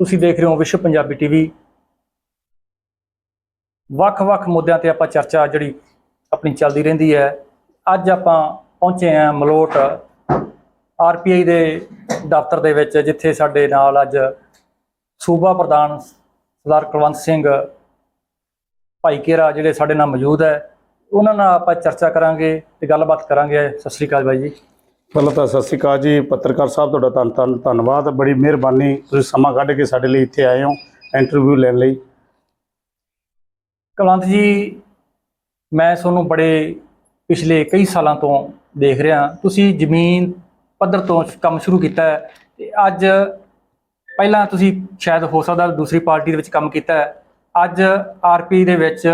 ਤੁਸੀਂ ਦੇਖ ਰਹੇ ਹੋ ਵਿਸ਼ਵ ਪੰਜਾਬੀ ਟੀਵੀ ਵੱਖ-ਵੱਖ ਮੁੱਦਿਆਂ ਤੇ ਆਪਾਂ ਚਰਚਾ ਜਿਹੜੀ ਆਪਣੀ ਚੱਲਦੀ ਰਹਿੰਦੀ ਹੈ। ਅੱਜ ਆਪਾਂ ਪਹੁੰਚੇ ਹਾਂ ਮਲੋਟ ਆਰਪੀਆਈ ਦੇ ਦਫ਼ਤਰ ਦੇ ਵਿੱਚ, ਜਿੱਥੇ ਸਾਡੇ ਨਾਲ ਅੱਜ ਸੂਬਾ ਪ੍ਰਧਾਨ ਸਰਦਾਰ ਕੁਲਵੰਤ ਸਿੰਘ ਭਾਈ ਕੇਰਾ ਜਿਹੜੇ ਸਾਡੇ ਨਾਲ ਮੌਜੂਦ ਹੈ, ਉਹਨਾਂ ਨਾਲ ਆਪਾਂ ਚਰਚਾ ਕਰਾਂਗੇ ਤੇ ਗੱਲਬਾਤ ਕਰਾਂਗੇ। ਸਤਿ ਸ੍ਰੀ ਅਕਾਲ ਬਾਈ ਜੀ। ਪਹਿਲਾਂ ਤਾਂ ਸਤਿ ਸ਼੍ਰੀ ਅਕਾਲ ਜੀ, ਪੱਤਰਕਾਰ ਸਾਹਿਬ, ਤੁਹਾਡਾ ਧੰਨ ਧੰਨ ਧੰਨਵਾਦ। ਬੜੀ ਮਿਹਰਬਾਨੀ ਤੁਸੀਂ ਸਮਾਂ ਕੱਢ ਕੇ ਸਾਡੇ ਲਈ ਇੱਥੇ ਆਏ ਹੋ ਇੰਟਰਵਿਊ ਲੈਣ ਲਈ। ਕੁਲਵੰਤ ਜੀ, ਮੈਂ ਤੁਹਾਨੂੰ ਬੜੇ ਪਿਛਲੇ ਕਈ ਸਾਲਾਂ ਤੋਂ ਦੇਖ ਰਿਹਾ। ਤੁਸੀਂ ਜ਼ਮੀਨ ਪੱਧਰ ਤੋਂ ਕੰਮ ਸ਼ੁਰੂ ਕੀਤਾ ਹੈ ਤੇ ਅੱਜ ਪਹਿਲਾਂ ਤੁਸੀਂ ਸ਼ਾਇਦ ਹੋ ਸਕਦਾ ਦੂਸਰੀ ਪਾਰਟੀ ਦੇ ਵਿੱਚ ਕੰਮ ਕੀਤਾ ਹੈ। ਅੱਜ ਆਰਪੀ ਦੇ ਵਿੱਚ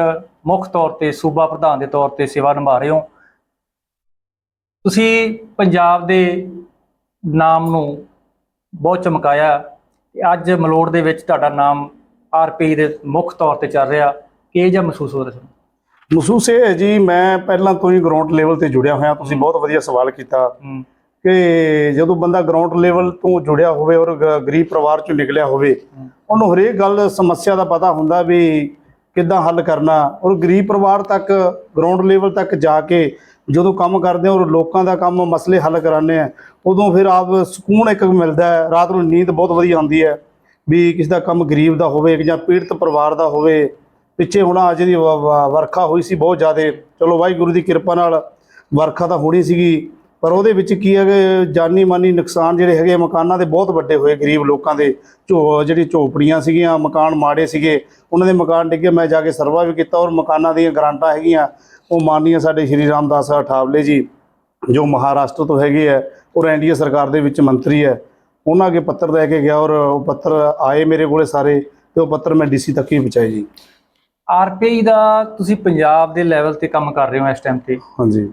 ਮੁੱਖ ਤੌਰ ਤੇ ਸੂਬਾ ਪ੍ਰਧਾਨ ਦੇ ਤੌਰ ਤੇ ਸੇਵਾ ਨਿਭਾ ਰਹੇ ਹੋ। ਤੁਸੀਂ ਪੰਜਾਬ ਦੇ ਨਾਮ ਨੂੰ ਬਹੁਤ ਚਮਕਾਇਆ। ਤੇ ਅੱਜ ਮਲੋੜ ਦੇ ਵਿੱਚ ਤੁਹਾਡਾ ਨਾਮ ਆਰਪੀ ਦੇ ਮੁੱਖ ਤੌਰ ਤੇ ਚੱਲ ਰਿਹਾ। ਕਿ ਜਿਹਾ ਮਹਿਸੂਸ ਹੋ ਰਿਹਾ ਤੁਹਾਨੂੰ? ਮਹਿਸੂਸ ਇਹ ਹੈ ਜੀ ਮੈਂ ਪਹਿਲਾਂ ਤੋਂ ਹੀ ਗਰਾਊਂਡ ਲੈਵਲ ਤੇ ਜੁੜਿਆ ਹੋਇਆ। ਤੁਸੀਂ ਬਹੁਤ ਵਧੀਆ ਸਵਾਲ ਕੀਤਾ ਕਿ ਜਦੋਂ ਬੰਦਾ ਗਰਾਊਂਡ ਲੈਵਲ ਤੋਂ ਜੁੜਿਆ ਹੋਵੇ ਔਰ ਗਰੀਬ ਪਰਿਵਾਰ ਚੋਂ ਨਿਕਲਿਆ ਹੋਵੇ। ਉਹਨੂੰ ਹਰੇਕ ਗੱਲ ਸਮੱਸਿਆ ਦਾ ਪਤਾ ਹੁੰਦਾ ਵੀ ਕਿੱਦਾਂ ਹੱਲ ਕਰਨਾ। ਔਰ ਗਰੀਬ ਪਰਿਵਾਰ ਤੱਕ ਗਰਾਊਂਡ ਲੈਵਲ ਤੱਕ ਜਾ ਕੇ ਜਦੋਂ ਕੰਮ ਕਰਦੇ ਹਾਂ ਔਰ ਲੋਕਾਂ ਦਾ ਕੰਮ ਮਸਲੇ ਹੱਲ ਕਰਾਉਂਦੇ ਆ ਉਦੋਂ ਫਿਰ ਆਪ ਸਕੂਨ ਇੱਕ ਮਿਲਦਾ ਹੈ, ਰਾਤ ਨੂੰ ਨੀਂਦ ਬਹੁਤ ਵਧੀਆ ਆਉਂਦੀ ਹੈ ਵੀ ਕਿਸੇ ਦਾ ਕੰਮ ਗਰੀਬ ਦਾ ਹੋਵੇ ਜਾਂ ਪੀੜਤ ਪਰਿਵਾਰ ਦਾ ਹੋਵੇ। ਪਿੱਛੇ ਹੁਣ ਅੱਜ ਦੀ ਵਰਖਾ ਹੋਈ ਸੀ ਬਹੁਤ ਜ਼ਿਆਦਾ। ਚਲੋ ਵਾਹਿਗੁਰੂ ਦੀ ਕਿਰਪਾ ਨਾਲ ਵਰਖਾ ਤਾਂ ਹੋਣੀ ਸੀਗੀ, ਪਰ ਉਹਦੇ ਵਿੱਚ ਕੀ ਹੈ ਕਿ ਜਾਨੀ ਮਾਨੀ ਨੁਕਸਾਨ ਜਿਹੜੇ ਹੈਗੇ ਆ, ਮਕਾਨਾਂ ਦੇ ਬਹੁਤ ਵੱਡੇ ਹੋਏ ਗਰੀਬ ਲੋਕਾਂ ਦੇ। ਝੋ, ਜਿਹੜੀ ਝੋਪੜੀਆਂ ਸੀਗੀਆਂ, ਮਕਾਨ ਮਾੜੇ ਸੀਗੇ, ਉਹਨਾਂ ਦੇ ਮਕਾਨ ਡਿੱਗੇ, ਮੈਂ ਜਾ ਕੇ ਸਰਵਾ ਵੀ ਕੀਤਾ ਔਰ ਮਕਾਨਾਂ ਦੀਆਂ ਗਰਾਂਟਾਂ ਹੈਗੀਆਂ। ਉਹ ਮਾਨਨੀय ਸਾਡੇ ਸ਼੍ਰੀ ਰਾਮਦਾਸ ਅਠਾਵਲੇ ਜੀ ਜੋ ਮਹਾਰਾਸ਼ਟਰ ਤੋਂ ਹੈਗੇ ਆ ਔਰ ਐਨਡੀਏ ਸਰਕਾਰ ਦੇ ਵਿੱਚ ਮੰਤਰੀ ਹੈ ਉਹਨਾਂ ਅੱਗੇ ਪੱਤਰ ਲੈ ਕੇ ਗਿਆ ਔਰ ਉਹ ਪੱਤਰ ਆਏ ਮੇਰੇ ਕੋਲੇ ਸਾਰੇ ਤੇ ਉਹ ਪੱਤਰ ਮੈਂ ਡੀਸੀ ਤੱਕ ਹੀ ਪਹੁੰਚਾਏ ਜੀ। ਆਰਪੀਆਈ ਦਾ ਤੁਸੀਂ ਪੰਜਾਬ ਦੇ ਲੈਵਲ ਤੇ ਕੰਮ ਕਰ ਰਹੇ ਹੋ ਇਸ ਟਾਈਮ ਤੇ। ਹਾਂਜੀ।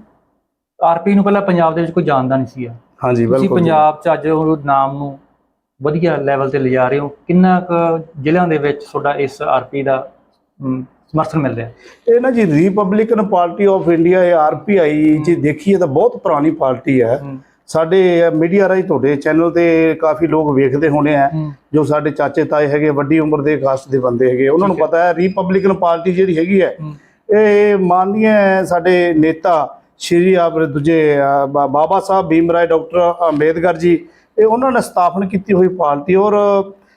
ਆਰਪੀਆਈ ਨੂੰ ਪਹਿਲਾਂ ਪੰਜਾਬ ਦੇ ਵਿੱਚ ਕੋਈ ਜਾਣਦਾ ਨਹੀਂ ਸੀਗਾ ਹਾਂਜੀ ਤੁਸੀਂ ਬਿਲਕੁਲ ਜੀ। ਪੰਜਾਬ 'ਚ ਅੱਜ ਉਹ ਨਾਮ ਨੂੰ ਵਧੀਆ ਲੈਵਲ ਤੇ ਲਿਜਾ ਰਹੇ ਹੋ। ਕਿੰਨਾ ਕੁ ਜ਼ਿਲ੍ਹਿਆਂ ਦੇ ਵਿੱਚ ਤੁਹਾਡਾ ਇਸ ਆਰਪੀ ਦਾ ਸਮਰਥਨ ਮਿਲ ਰਿਹਾ। ਇਹ ਨਾ ਜੀ ਰਿਪਬਲਿਕਨ ਪਾਰਟੀ ਆਫ ਇੰਡੀਆ ਇਹ ਆਰਪੀਆਈ ਜੇ ਦੇਖੀਏ ਤਾਂ ਬਹੁਤ ਪੁਰਾਣੀ ਪਾਰਟੀ ਹੈ। ਸਾਡੇ ਮੀਡੀਆ ਰਾਹੀਂ ਤੁਹਾਡੇ ਚੈਨਲ ਤੇ ਕਾਫੀ ਲੋਕ ਵੇਖਦੇ ਹੋਣੇ ਆ ਜੋ ਸਾਡੇ ਚਾਚੇ ਤਾਏ ਹੈਗੇ ਵੱਡੀ ਉਮਰ ਦੇ ਕਾਸਟ ਦੇ ਬੰਦੇ ਹੈਗੇ ਉਹਨਾਂ ਨੂੰ। ਪਤਾ ਹੈ ਰਿਪਬਲਿਕਨ ਪਾਰਟੀ ਜਿਹੜੀ ਹੈਗੀ ਹੈ ਇਹ ਮਾਨਨੀय ਸਾਡੇ ਨੇਤਾ ਸ਼੍ਰੀ ਆਪ ਦੂਜੇ ਬਾਬਾ ਸਾਹਿਬ ਭੀਮ ਰਾਏ ਡਾਕਟਰ ਅੰਬੇਦਕਰ ਜੀ ਇਹ ਉਹਨਾਂ ਨੇ ਸਥਾਪਨ ਕੀਤੀ ਹੋਈ ਪਾਰਟੀ ਔਰ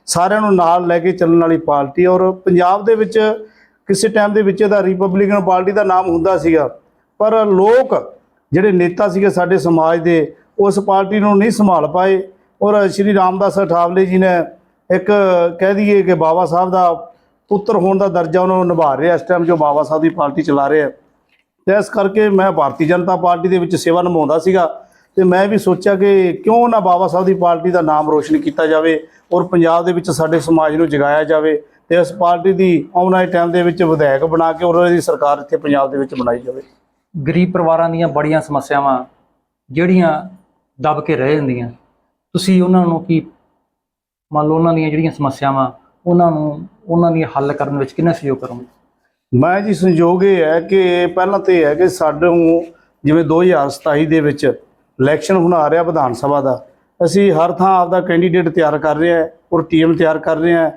ਸਾਰਿਆਂ ਨੂੰ ਨਾਲ ਲੈ ਕੇ ਚੱਲਣ ਵਾਲੀ ਪਾਰਟੀ ਔਰ ਪੰਜਾਬ ਦੇ ਵਿੱਚ ਕਿਸੇ ਟਾਈਮ ਦੇ ਵਿੱਚ ਇਹਦਾ ਰਿਪਬਲਿਕਨ ਪਾਰਟੀ ਦਾ ਨਾਮ ਹੁੰਦਾ ਸੀਗਾ। ਪਰ ਲੋਕ ਜਿਹੜੇ ਨੇਤਾ ਸੀਗੇ ਸਾਡੇ ਸਮਾਜ ਦੇ, ਉਸ ਪਾਰਟੀ ਨੂੰ ਨਹੀਂ ਸੰਭਾਲ ਪਾਏ। ਔਰ ਸ਼੍ਰੀ ਰਾਮਦਾਸ ਅਠਾਵਲੇ ਜੀ ਨੇ ਇੱਕ ਕਹਿ ਦਈਏ ਕਿ ਬਾਬਾ ਸਾਹਿਬ ਦਾ ਪੁੱਤਰ ਹੋਣ ਦਾ ਦਰਜਾ ਉਹਨਾਂ ਨੂੰ ਨਿਭਾ ਰਿਹਾ ਇਸ ਟਾਈਮ ਜੋ ਬਾਬਾ ਸਾਹਿਬ ਦੀ ਪਾਰਟੀ ਚਲਾ ਰਿਹਾ। ਤੇ ਇਸ ਕਰਕੇ ਮੈਂ ਭਾਰਤੀ ਜਨਤਾ ਪਾਰਟੀ ਦੇ ਵਿੱਚ ਸੇਵਾ ਨਿਭਾਉਂਦਾ ਸੀਗਾ। ਤੇ ਮੈਂ ਵੀ ਸੋਚਿਆ ਕਿ ਕਿਉਂ ਨਾ ਬਾਬਾ ਸਾਹਿਬ ਦੀ ਪਾਰਟੀ ਦਾ ਨਾਮ ਰੋਸ਼ਨ ਕੀਤਾ ਜਾਵੇ ਔਰ ਪੰਜਾਬ ਦੇ ਵਿੱਚ ਸਾਡੇ ਸਮਾਜ ਨੂੰ ਜਗਾਇਆ ਜਾਵੇ। ਤੇ ਇਸ ਪਾਰਟੀ ਦੀ ਆਉਣ ਵਾਲੇ ਟਾਈਮ ਦੇ ਵਿੱਚ ਵਿਧਾਇਕ ਬਣਾ ਕੇ ਔਰ ਉਹਦੀ ਸਰਕਾਰ ਇੱਥੇ ਪੰਜਾਬ ਦੇ ਵਿੱਚ ਬਣਾਈ ਜਾਵੇ। ਗਰੀਬ ਪਰਿਵਾਰਾਂ ਦੀਆਂ ਬੜੀਆਂ ਸਮੱਸਿਆਵਾਂ ਜਿਹੜੀਆਂ ਦਬ ਕੇ ਰਹਿ ਜਾਂਦੀਆਂ। ਤੁਸੀਂ ਉਹਨਾਂ ਨੂੰ ਕੀ ਮੰਨ ਲਓ ਉਹਨਾਂ ਦੀਆਂ ਜਿਹੜੀਆਂ ਸਮੱਸਿਆਵਾਂ ਉਹਨਾਂ ਨੂੰ ਉਹਨਾਂ ਦੀ ਹੱਲ ਕਰਨ ਵਿੱਚ ਕਿੰਨਾ ਸਹਿਯੋਗ ਕਰੋਗੇ? ਮੈਂ ਜੀ ਸੰਯੋਗ ਇਹ ਹੈ ਕਿ ਪਹਿਲਾਂ ਤੇ ਇਹ ਹੈ ਕਿ ਸਾਨੂੰ ਜਿਵੇਂ 2027 ਦੇ ਵਿੱਚ ਇਲੈਕਸ਼ਨ ਹੁਣ ਆ ਰਿਹਾ ਵਿਧਾਨ ਸਭਾ ਦਾ ਅਸੀਂ ਹਰ ਥਾਂ ਆਪਦਾ ਕੈਂਡੀਡੇਟ ਤਿਆਰ ਕਰ ਰਹੇ ਹਾਂ ਔਰ ਟੀਮ ਤਿਆਰ ਕਰ ਰਹੇ ਹਾਂ।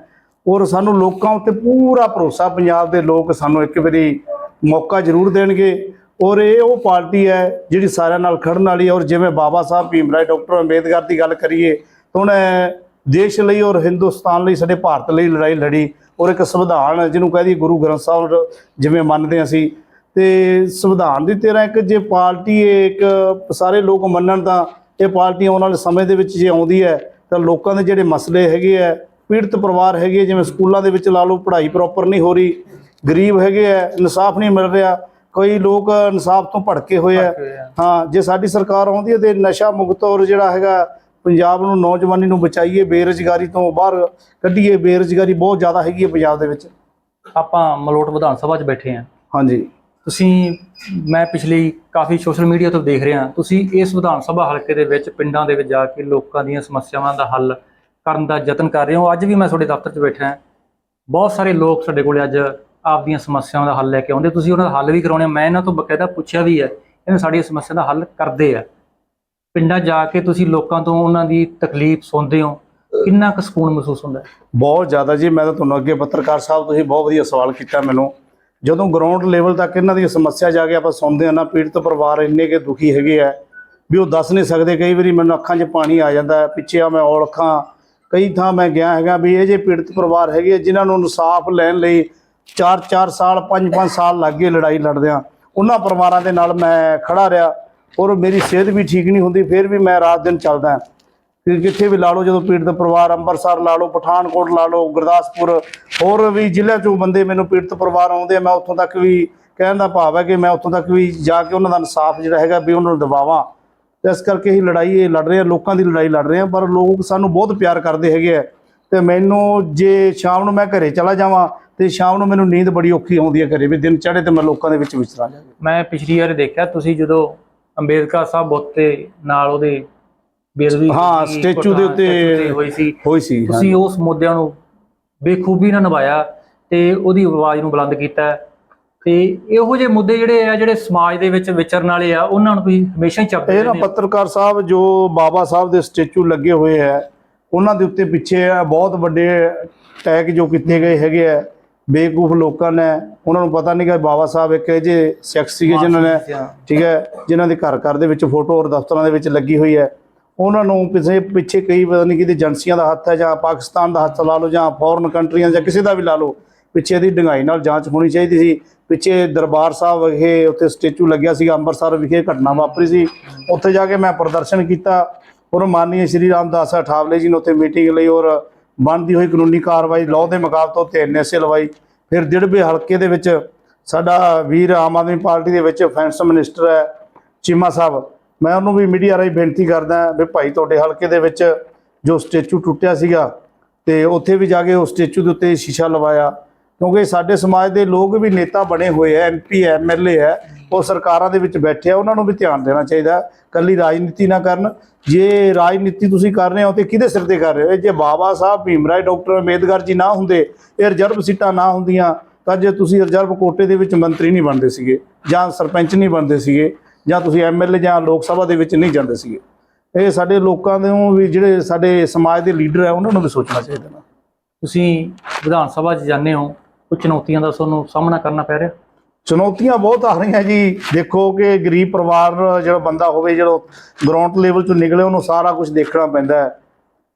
ਔਰ ਸਾਨੂੰ ਲੋਕਾਂ ਉੱਤੇ ਪੂਰਾ ਭਰੋਸਾ, ਪੰਜਾਬ ਦੇ ਲੋਕ ਸਾਨੂੰ ਇੱਕ ਵਾਰੀ ਮੌਕਾ ਜ਼ਰੂਰ ਦੇਣਗੇ। ਔਰ ਇਹ ਉਹ ਪਾਰਟੀ ਹੈ ਜਿਹੜੀ ਸਾਰਿਆਂ ਨਾਲ ਖੜਨ ਵਾਲੀ ਔਰ ਜਿਵੇਂ ਬਾਬਾ ਸਾਹਿਬ ਭੀਮ ਰਾਏ ਡਾਕਟਰ ਅੰਬੇਦਕਰ ਦੀ ਗੱਲ ਕਰੀਏ, ਤਾਂ ਉਹਨੇ ਦੇਸ਼ ਲਈ ਔਰ ਹਿੰਦੁਸਤਾਨ ਲਈ, ਸਾਡੇ ਭਾਰਤ ਲਈ ਲੜਾਈ ਲੜੀ। ਔਰ ਇੱਕ ਸੰਵਿਧਾਨ ਜਿਹਨੂੰ ਕਹਦੀ ਗੁਰੂ ਗ੍ਰੰਥ ਸਾਹਿਬ ਜਿਵੇਂ ਮੰਨਦੇ ਹਾਂ ਅਸੀਂ। ਤੇ ਸੰਵਿਧਾਨ ਦੀ ਤਰ੍ਹਾਂ ਇੱਕ ਜੇ ਪਾਰਟੀ ਇੱਕ ਸਾਰੇ ਲੋਕ ਮੰਨਣ ਤਾਂ ਇਹ ਪਾਰਟੀ ਆਉਣ ਵਾਲੇ ਸਮੇਂ ਦੇ ਵਿੱਚ ਜੇ ਆਉਂਦੀ ਹੈ, ਤਾਂ ਲੋਕਾਂ ਦੇ ਜਿਹੜੇ ਮਸਲੇ ਹੈਗੇ ਆ ਪੀੜਤ ਪਰਿਵਾਰ ਹੈਗੇ ਆ, ਜਿਵੇਂ ਸਕੂਲਾਂ ਦੇ ਵਿੱਚ ਲਾ ਲਓ ਪੜ੍ਹਾਈ ਪ੍ਰੋਪਰ ਨਹੀਂ ਹੋ ਰਹੀ ਗਰੀਬ ਹੈਗੇ ਆ ਇਨਸਾਫ ਨਹੀਂ ਮਿਲ ਰਿਹਾ ਕਈ ਲੋਕ ਇਨਸਾਫ ਤੋਂ ਭੜਕੇ ਹੋਏ ਆ। ਹਾਂ ਜੇ ਸਾਡੀ ਸਰਕਾਰ ਆਉਂਦੀ ਹੈ ਤੇ ਨਸ਼ਾ ਮੁਕਤ ਔਰ ਜਿਹੜਾ ਹੈਗਾ ਪੰਜਾਬ ਨੂੰ ਨੌਜਵਾਨੀ ਨੂੰ ਬਚਾਈਏ ਬੇਰੁਜ਼ਗਾਰੀ ਤੋਂ ਬਾਹਰ ਕੱਢੀਏ ਬੇਰੁਜ਼ਗਾਰੀ ਬਹੁਤ ਜ਼ਿਆਦਾ ਹੈਗੀ ਹੈ ਪੰਜਾਬ ਦੇ ਵਿੱਚ। ਆਪਾਂ ਮਲੋਟ ਵਿਧਾਨ ਸਭਾ 'ਚ ਬੈਠੇ ਹਾਂ। ਹਾਂਜੀ। ਤੁਸੀਂ ਮੈਂ ਪਿਛਲੀ ਕਾਫੀ ਸੋਸ਼ਲ ਮੀਡੀਆ ਤੋਂ ਦੇਖ ਰਿਹਾ ਤੁਸੀਂ ਇਸ ਵਿਧਾਨ ਸਭਾ ਹਲਕੇ ਦੇ ਵਿੱਚ ਪਿੰਡਾਂ ਦੇ ਵਿੱਚ ਜਾ ਕੇ ਲੋਕਾਂ ਦੀਆਂ ਸਮੱਸਿਆਵਾਂ ਦਾ ਹੱਲ ਕਰਨ ਦਾ ਯਤਨ ਕਰ ਰਹੇ ਹੋ। ਅੱਜ ਵੀ ਮੈਂ ਤੁਹਾਡੇ ਦਫ਼ਤਰ 'ਚ ਬੈਠਾ ਹਾਂ। ਬਹੁਤ ਸਾਰੇ ਲੋਕ ਸਾਡੇ ਕੋਲ ਅੱਜ ਆਪਦੀਆਂ ਸਮੱਸਿਆਵਾਂ ਦਾ ਹੱਲ ਲੈ ਕੇ ਆਉਂਦੇ। ਤੁਸੀਂ ਉਹਨਾਂ ਦਾ ਹੱਲ ਵੀ ਕਰਾਉਣੇ ਮੈਂ ਇਹਨਾਂ ਤੋਂ ਬਕਾਇਦਾ ਪੁੱਛਿਆ ਵੀ ਹੈ, ਇਹਨਾਂ ਸਾਡੀਆਂ ਸਮੱਸਿਆ ਦਾ ਹੱਲ ਕਰਦੇ ਆ। ਪਿੰਡਾਂ ਜਾ ਕੇ ਤੁਸੀਂ ਲੋਕਾਂ ਤੋਂ ਉਹਨਾਂ ਦੀ ਤਕਲੀਫ ਸੁਣਦੇ ਹੋ। ਕਿੰਨਾ ਕੁ ਸਕੂਨ ਮਹਿਸੂਸ ਹੁੰਦਾ ਬਹੁਤ ਜ਼ਿਆਦਾ ਜੀ। ਮੈਂ ਤਾਂ ਤੁਹਾਨੂੰ ਅੱਗੇ ਪੱਤਰਕਾਰ ਸਾਹਿਬ, ਤੁਸੀਂ ਬਹੁਤ ਵਧੀਆ ਸਵਾਲ ਕੀਤਾ ਮੈਨੂੰ। ਜਦੋਂ ਗਰਾਊਂਡ ਲੈਵਲ ਤੱਕ ਇਹਨਾਂ ਦੀ ਸਮੱਸਿਆ ਜਾ ਕੇ ਆਪਾਂ ਸੁਣਦੇ ਹਾਂ ਨਾ, ਪੀੜਤ ਪਰਿਵਾਰ ਇੰਨੇ ਕੇ ਦੁਖੀ ਹੈਗੇ ਆ ਵੀ ਉਹ ਦੱਸ ਨਹੀਂ ਸਕਦੇ। ਕਈ ਵਾਰੀ ਮੈਨੂੰ ਅੱਖਾਂ 'ਚ ਪਾਣੀ ਆ ਜਾਂਦਾ ਪਿੱਛੇ ਆ ਮੈਂ ਔਲਖਾਂ ਕਈ ਥਾਂ ਮੈਂ ਗਿਆ ਹੈਗਾ ਵੀ ਇਹ ਜੇ ਪੀੜਤ ਪਰਿਵਾਰ ਹੈਗੇ ਆ, ਜਿਨ੍ਹਾਂ ਨੂੰ ਇਨਸਾਫ ਲੈਣ ਲਈ 4-4 ਸਾਲ 5-5 ਸਾਲ ਲੱਗ ਗਏ ਲੜਾਈ ਲੜਦਿਆਂ। ਉਹਨਾਂ ਪਰਿਵਾਰਾਂ ਦੇ ਨਾਲ ਮੈਂ ਖੜਾ ਰਿਹਾ ਔਰ ਮੇਰੀ ਸਿਹਤ ਵੀ ਠੀਕ ਨਹੀਂ ਹੁੰਦੀ ਫਿਰ ਵੀ ਮੈਂ ਰਾਤ ਦਿਨ ਚੱਲਦਾ ਫਿਰ ਕਿੱਥੇ ਵੀ ਲਾ ਲਓ ਜਦੋਂ ਪੀੜਤ ਪਰਿਵਾਰ ਅੰਮ੍ਰਿਤਸਰ ਲਾ ਲਓ ਪਠਾਨਕੋਟ ਲਾ ਲਓ ਗੁਰਦਾਸਪੁਰ ਹੋਰ ਵੀ ਜ਼ਿਲ੍ਹਿਆਂ ਚੋਂ ਬੰਦੇ ਮੈਨੂੰ ਪੀੜਤ ਪਰਿਵਾਰ ਆਉਂਦੇ ਆ ਮੈਂ ਉੱਥੋਂ ਤੱਕ ਵੀ ਕਹਿਣ ਦਾ ਭਾਵ ਹੈ ਕਿ ਮੈਂ ਉੱਥੋਂ ਤੱਕ ਵੀ ਜਾ ਕੇ ਉਹਨਾਂ ਦਾ ਇਨਸਾਫ ਜਿਹੜਾ ਹੈਗਾ ਵੀ ਉਹਨਾਂ ਨੂੰ ਦਿਵਾਵਾਂ। ਤੇ ਇਸ ਕਰਕੇ ਹੀ ਲੜਾਈ ਇਹ ਲੜ ਰਹੇ ਆ ਲੋਕਾਂ ਦੀ ਲੜਾਈ ਲੜ ਰਹੇ ਆ ਪਰ ਲੋਕ ਸਾਨੂੰ ਬਹੁਤ ਪਿਆਰ ਕਰਦੇ ਹੈਗੇ ਆ। ਤੇ ਮੈਨੂੰ ਜੇ ਸ਼ਾਮ ਨੂੰ ਮੈਂ ਘਰੇ ਚਲਾ ਜਾਵਾਂ ਤੇ ਸ਼ਾਮ ਨੂੰ ਮੈਨੂੰ ਨੀਂਦ ਬੜੀ ਔਖੀ ਆਉਂਦੀ ਹੈ ਘਰੇ ਵੀ ਦਿਨ ਚੜ੍ਹੇ ਤੇ ਮੈਂ ਲੋਕਾਂ ਦੇ ਵਿੱਚ ਵਿਚਰਾਂ ਜਾਵਾਂ ਮੈਂ ਪਿਛਲੀ ਵਾਰ ਦੇਖਿਆ ਤੁਸੀਂ ਜਦੋਂ ਅੰਬੇਦਕਰ ਸਾਹਿਬ ਬੁੱਤ ਨਾਲ ਉਹਦੇ ਬੇਦਬੀ ਹਾਂ, ਹੋਈ ਸੀ, statue ਦੇ ਉੱਤੇ ਹੋਈ ਸੀ ਹੋਈ ਸੀ। ਤੁਸੀਂ ਉਸ ਮੁੱਦਿਆਂ ਨੂੰ ਬੇਖੂਬੀ ਨਾਲ ਨਿਭਾਇਆ ਤੇ ਉਹਦੀ ਆਵਾਜ਼ ਨੂੰ ਬੁਲੰਦ ਕੀਤਾ। ਤੇ ਇਹੋ ਜਿਹੇ ਮੁੱਦੇ ਜਿਹੜੇ ਆ ਜਿਹੜੇ ਸਮਾਜ ਦੇ ਵਿੱਚ ਵਿਚਰਨ ਵਾਲੇ ਆ ਉਹਨਾਂ ਨੂੰ ਤੁਸੀਂ ਹਮੇਸ਼ਾ ਹੀ ਚੱਕਦੇ ਇਹ ਨਾ। ਪੱਤਰਕਾਰ ਸਾਹਿਬ ਜੋ ਬਾਬਾ ਸਾਹਿਬ ਦੇ ਸਟੈਚੂ ਲੱਗੇ ਹੋਏ ਹੈ ਉਹਨਾਂ ਦੇ ਉੱਤੇ ਪਿੱਛੇ ਆ ਬਹੁਤ ਵੱਡੇ ਟੈਗ ਜੋ ਕੀਤੇ ਗਏ ਹੈਗੇ ਆ ਬੇਵਕੂਫ ਲੋਕਾਂ ਨੇ ਉਹਨਾਂ ਨੂੰ ਪਤਾ ਨਹੀਂ ਕਿ ਬਾਬਾ ਸਾਹਿਬ ਇੱਕ ਇਹ ਜੇ ਸ਼ਖਸ ਸੀਗੇ ਜਿਨ੍ਹਾਂ ਨੇ ਠੀਕ ਹੈ ਜਿਨ੍ਹਾਂ ਦੇ ਘਰ ਘਰ ਦੇ ਵਿੱਚ ਫੋਟੋ ਔਰ ਦਫ਼ਤਰਾਂ ਦੇ ਵਿੱਚ ਲੱਗੀ ਹੋਈ ਹੈ। ਉਹਨਾਂ ਨੂੰ ਪਿੱਛੇ ਪਿੱਛੇ ਕਈ ਪਤਾ ਨਹੀਂ ਕਿਹਦੀ ਏਜੰਸੀਆਂ ਦਾ ਹੱਥ ਹੈ ਜਾਂ ਪਾਕਿਸਤਾਨ ਦਾ ਹੱਥ ਲਾ ਲਓ ਜਾਂ ਫੋਰਨ ਕੰਟਰੀਆਂ ਜਾਂ ਕਿਸੇ ਦਾ ਵੀ ਲਾ ਲਓ ਪਿੱਛੇ ਦੀ ਡੰਗਾਈ ਨਾਲ ਜਾਂਚ ਹੋਣੀ ਚਾਹੀਦੀ ਸੀ। ਪਿੱਛੇ ਦਰਬਾਰ ਸਾਹਿਬ ਵਿਖੇ ਉੱਥੇ ਸਟੈਚੂ ਲੱਗਿਆ ਸੀਗਾ, ਅੰਮ੍ਰਿਤਸਰ ਵਿਖੇ ਘਟਨਾ ਵਾਪਰੀ ਸੀ। ਉੱਥੇ ਜਾ ਕੇ ਮੈਂ ਪ੍ਰਦਰਸ਼ਨ ਕੀਤਾ। ਔਰ ਮਾਨਨੀय ਸ਼੍ਰੀ ਰਾਮਦਾਸ ਅਠਾਵਲੇ ਜੀ ਨੇ ਉੱਥੇ ਮੀਟਿੰਗ ਲਈ ਔਰ ਬਣਦੀ ਹੋਈ ਕਾਨੂੰਨੀ ਕਾਰਵਾਈ, ਲਾਅ ਦੇ ਮੁਕਾਬਲੇ ਉੱਤੇ ਐਨਐਸਏ ਲਵਾਈ। ਫਿਰ ਦਿੜਬੇ ਹਲਕੇ ਦੇ ਵਿੱਚ ਸਾਡਾ ਵੀਰ ਆਮ ਆਦਮੀ ਪਾਰਟੀ ਦੇ ਵਿੱਚ ਫਾਈਨੈਂਸ ਮਿਨਿਸਟਰ ਹੈ ਚੀਮਾ ਸਾਹਿਬ। ਮੈਂ ਉਹਨੂੰ ਵੀ ਮੀਡੀਆ ਰਾਹੀਂ ਬੇਨਤੀ ਕਰਦਾ ਵੀ ਭਾਈ ਤੁਹਾਡੇ ਹਲਕੇ ਦੇ ਵਿੱਚ ਜੋ ਸਟੈਚੂ ਟੁੱਟਿਆ ਸੀਗਾ ਤੇ ਉੱਥੇ ਵੀ ਜਾ ਕੇ ਉਸ ਸਟੈਚੂ ਦੇ ਉੱਤੇ ਸ਼ੀਸ਼ਾ ਲਵਾਇਆ। ਕਿਉਂਕਿ ਸਾਡੇ ਸਮਾਜ ਦੇ ਲੋਕ ਵੀ ਨੇਤਾ ਬਣੇ ਹੋਏ ਐ ਐਮਪੀ ਐਮਐਲਏ ਹੈ, ਉਹ ਸਰਕਾਰਾਂ ਦੇ ਵਿੱਚ ਬੈਠੇ ਆ, ਉਹਨਾਂ ਨੂੰ ਵੀ ਧਿਆਨ ਦੇਣਾ ਚਾਹੀਦਾ ਕੱਲੀ ਰਾਜਨੀਤੀ ਨਾ ਕਰਨ। ਜੇ ਰਾਜਨੀਤੀ ਤੁਸੀਂ ਕਰ ਰਹੇ ਹੋ ਤੇ ਕਿਹਦੇ ਸਿਰ ਤੇ ਕਰ ਰਹੇ ਹੋ? ਜੇ ਬਾਬਾ ਸਾਹਿਬ ਭੀਮਰਾਏ ਡਾਕਟਰ ਅੰਬੇਦਕਰ ਜੀ ਨਾ ਹੁੰਦੇ, ਇਹ ਰਿਜ਼ਰਵ ਸੀਟਾਂ ਨਾ ਹੁੰਦੀਆਂ, ਤਾਂ ਜੇ ਤੁਸੀਂ ਰਿਜ਼ਰਵ ਕੋਟੇ ਦੇ ਵਿੱਚ ਮੰਤਰੀ ਨਹੀਂ ਬਣਦੇ ਸੀਗੇ, ਜਾਂ ਸਰਪੰਚ ਨਹੀਂ ਬਣਦੇ ਸੀਗੇ, ਜਾਂ ਤੁਸੀਂ ਐਮਐਲਏ ਜਾਂ ਲੋਕ ਸਭਾ ਦੇ ਵਿੱਚ ਨਹੀਂ ਜਾਂਦੇ ਸੀਗੇ, ਇਹ ਸਾਡੇ ਲੋਕਾਂ ਦੇ ਵੀ ਜਿਹੜੇ ਸਾਡੇ ਸਮਾਜ ਦੇ ਲੀਡਰ ਹੈ ਉਹਨਾਂ ਨੂੰ ਵੀ ਸੋਚਣਾ ਚਾਹੀਦਾ। ਨਾ ਤੁਸੀਂ ਵਿਧਾਨ ਸਭਾ 'ਚ ਜਾਂਦੇ ਹੋ ਕੁਝ ਚੁਣੌਤੀਆਂ ਦਾ ਤੁਹਾਨੂੰ ਸਾਹਮਣਾ ਕਰਨਾ ਪੈ ਰਿਹਾ? ਚੁਣੌਤੀਆਂ ਬਹੁਤ ਆ ਰਹੀਆਂ ਜੀ। ਦੇਖੋ ਕਿ ਗਰੀਬ ਪਰਿਵਾਰ ਜਿਹੜਾ ਬੰਦਾ ਹੋਵੇ ਜਦੋਂ ਗਰਾਊਂਡ ਲੈਵਲ ਤੋਂ ਨਿਕਲੇ, ਉਹਨੂੰ ਸਾਰਾ ਕੁਝ ਦੇਖਣਾ ਪੈਂਦਾ ਹੈ।